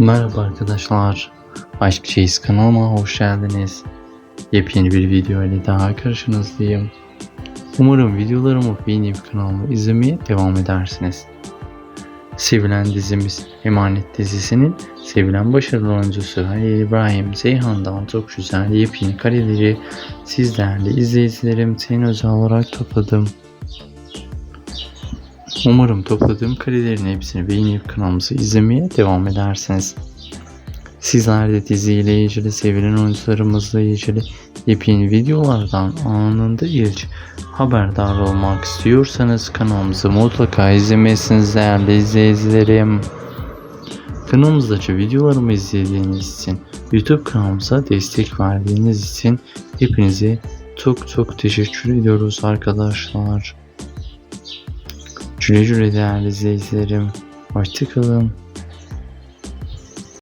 Merhaba arkadaşlar. Aşk Çeyiz kanalıma hoş geldiniz. Yepyeni bir video ile daha karşınızdayım. Umarım videolarımı beğenip kanalımı izlemeye devam edersiniz. Sevilen dizimiz Emanet dizisinin sevilen başarılı oyuncusu Halil İbrahim Zeyhan'dan çok güzel yepyeni kareleri sizlerle izleyicilerim için özel olarak topladım. Umarım topladığım karelerin hepsini beğenip kanalımızı izlemeye devam edersiniz. Sizler de diziyle ilgili sevilen oyuncularımızla ilgili yepyeni videolardan anında ilk haberdar olmak istiyorsanız kanalımızı mutlaka izlemesiniz değerli izleyicilerim. Kanalımızdaki videolarımı izlediğiniz için, YouTube kanalımıza destek verdiğiniz için hepinize çok çok teşekkür ediyoruz arkadaşlar. Güle güle değerli izleyicilerim. Hoşçakalın.